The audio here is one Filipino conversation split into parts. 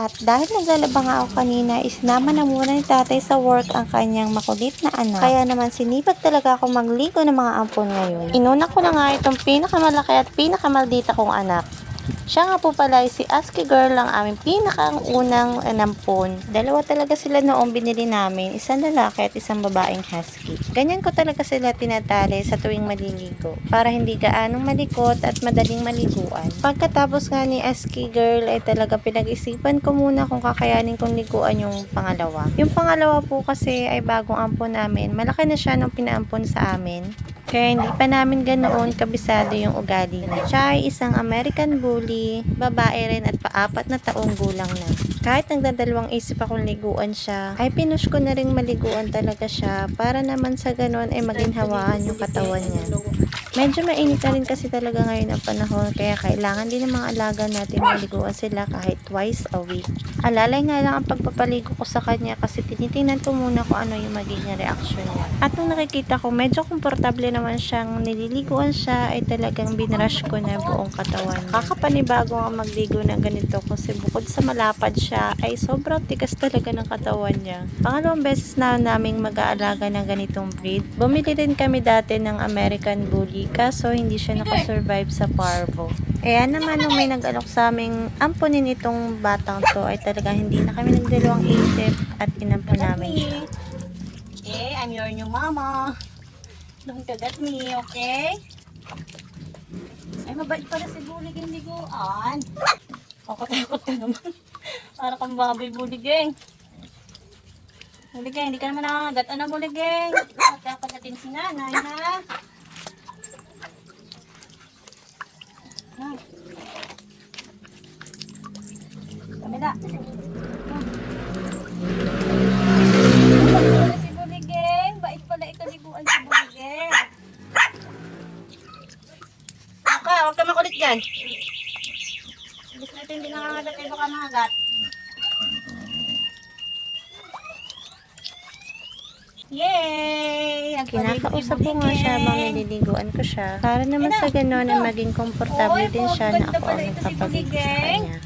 At dahil naglalaba nga ako kanina, isnama na muna ni tatay sa work ang kanyang makulit na anak. Kaya naman sinipag talaga ako magligo ng mga ampon ngayon. Inuna ko na nga itong pinakamalaki at pinakamaldita kong anak. Siya nga po pala si Asky Girl ang aming pinakang unang nampon. Dalawa talaga sila noong binili namin, isang lalaki at isang babaeng husky. Ganyan ko talaga sila tinatali sa tuwing maliligo para hindi gaanong malikot at madaling maliguan. Pagkatapos nga ni Asky Girl ay talaga pinag-isipan ko muna kung kakayanin kong liguan yung pangalawa. Yung pangalawa po kasi ay bagong ampon namin. Malaki na siya nung pinaampon sa amin. Kaya hindi pa namin ganoon kabisado yung ugali niya. Siya ay isang American Bully, babae rin at paapat na taong gulang na. Kahit nagdadalawang isip akong liguan siya, ay pinush ko na rin maliguan talaga siya para naman sa ganon ay maging hawaan yung katawan niya. Medyo mainit na rin kasi talaga ngayon ang panahon kaya kailangan din ng mga alaga natin maliguan sila kahit twice a week. Alalay nga lang ang pagpapaligo ko sa kanya kasi tinitingnan ko muna kung ano yung magiging reaction niya. At nung nakikita ko medyo komportable naman siyang nililiguan siya ay talagang binrush ko na buong katawan. Kakapanibago nga magligo ng ganito kasi bukod sa malapad siya ay sobrang tigas talaga ng katawan niya. Pangalawang beses na naming mag-aalaga ng ganitong breed. Bumili rin kami dati ng American Bully kaso hindi siya nakasurvive sa parvo. Kaya naman nung may nag-alok sa aming ampunin itong batang to ay talaga hindi na kami nagdalawang isip at inampun namin siya. Okay, I'm your new mama. Don't kagat me, okay? Ay, mabait pala si Bulig yung liguan. Kakot-kakot ka naman. Para kang baboy Buligeng. Buligeng, hindi ka naman nakagat. Ano Buligeng? Kakagatin si nanay, ha? Ha? Kamila. Pala si Buligeng. Bait pala ito liguan si Buligeng. Maka, huwag ka makulit dyan. Ibig natin hindi nangangagat kayo baka nangagat. Ang Kinakausap ko nga siya habang nililiguan ko siya. Para naman sa gano'n ay maging komportable din siya na ako ang magpapaligo sa kanya.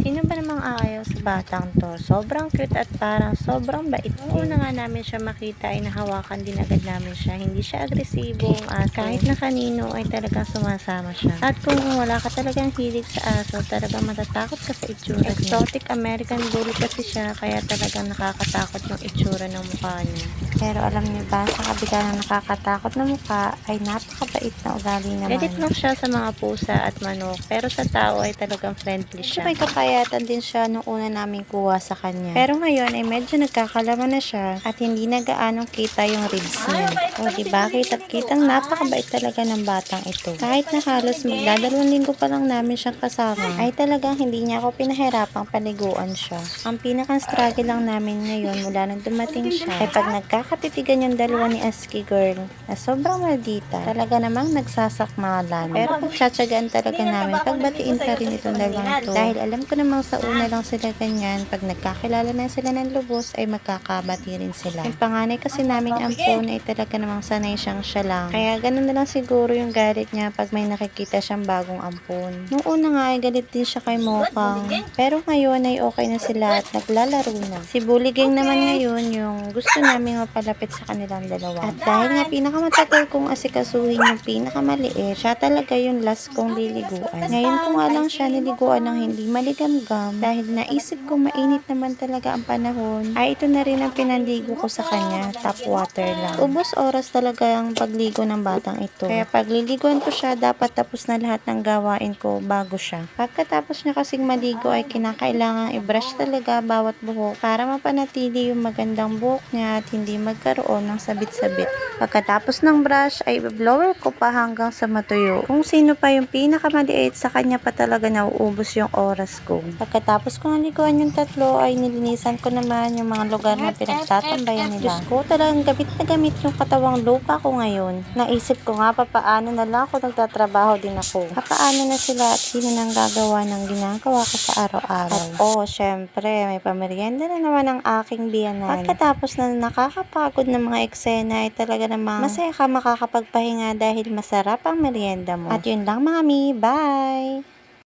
Sino ba namang aayaw sa batang to? Sobrang cute at parang sobrang bait din. Una nga namin siya makita ay nahawakan din agad namin siya. Hindi siya agresibong aso. Kahit na kanino ay talagang sumasama siya. At kung wala ka talagang hilig sa aso, talagang matatakot ka sa itsura niya. Exotic American Bully kasi siya, kaya talagang nakakatakot yung itsura ng mukha niya. Pero alam niyo ba, sa kabila ng nakakatakot na mukha, ay napakabait na ugali naman. Edit lang siya sa mga pusa at manok, pero sa tao ay talagang friendly siya. may kakayatan din siya nung una namin kuha sa kanya. Pero ngayon ay medyo nagkakalaman na siya at hindi na gaanong kita yung ribs niya. O diba, kitang kitang napakabait talaga ng batang ito. Kahit na halos magdadalawang linggo pa lang namin siyang kasama, ay talagang hindi niya ako pinahirapang paliguan siya. Ang pinakang struggle lang namin ngayon mula nang dumating siya, ay pag nagkakatitigan yung dalawa ni Asky Girl, na sobrang maldita, talaga namang nagsasakmalan. Pero pagtsatsagaan talaga namin, pagbatiin pa rin itong dalawang to. Dahil alam ko namang sa una lang sila ganyan, pag nagkakilala na sila ng lubos, ay magkakabati rin sila. Yung panganay kasi naming ampon ay talaga namang sanay siyang siya lang. Kaya ganun na lang siguro yung galit niya pag may nakikita siyang bagong ampon. Nung una nga ay galit din siya kay Mokang. Pero ngayon ay okay na sila at naglalaro na. Si Buligeng naman ngayon yung gusto namin mapalapit sa kanilang dalawa. At dahil nga pinakamatagal kong asikasuhin yung pinakamaliit, siya talaga yung last kong liliguan. Ngayon ko nga lang siya niliguan ng hindi maligamgam dahil naisip ko mainit naman talaga ang panahon ay ito na rin ang pinanligo ko sa kanya, tap water lang. Ubos oras talaga ang pagligo ng batang ito. Kaya pagliliguan ko siya, dapat tapos na lahat ng gawain ko bago siya. Pagkatapos niya kasing maligo ay kinakailangan i-brush talaga bawat buhok para mapanatili yung magandang buhok niya at hindi magkaroon ng sabit-sabit. Pagkatapos ng brush ay blower ko pa hanggang sa matuyo. Kung sino pa yung pinakamaliit sa kanya pa talaga nauubos yung oras ko. Pagkatapos ko naliguan yung tatlo ay nilinisan ko naman yung mga lugar na pinagtatambayan nila. Diyos ko talagang gamit na gamit yung katawang lupa ko ngayon. Naisip ko nga papaano na lang ako nagtatrabaho din ako. Papaano na sila at sino nang gagawa ng ginagawa ko sa araw-araw. At oh, syempre, may pamerienda na naman ang aking biyanan. Pagkatapos na nakakapagod ng mga eksena ay talaga namang masaya ka makakapagpahinga dahil masarap ang merienda mo. At yun lang mga mi, bye!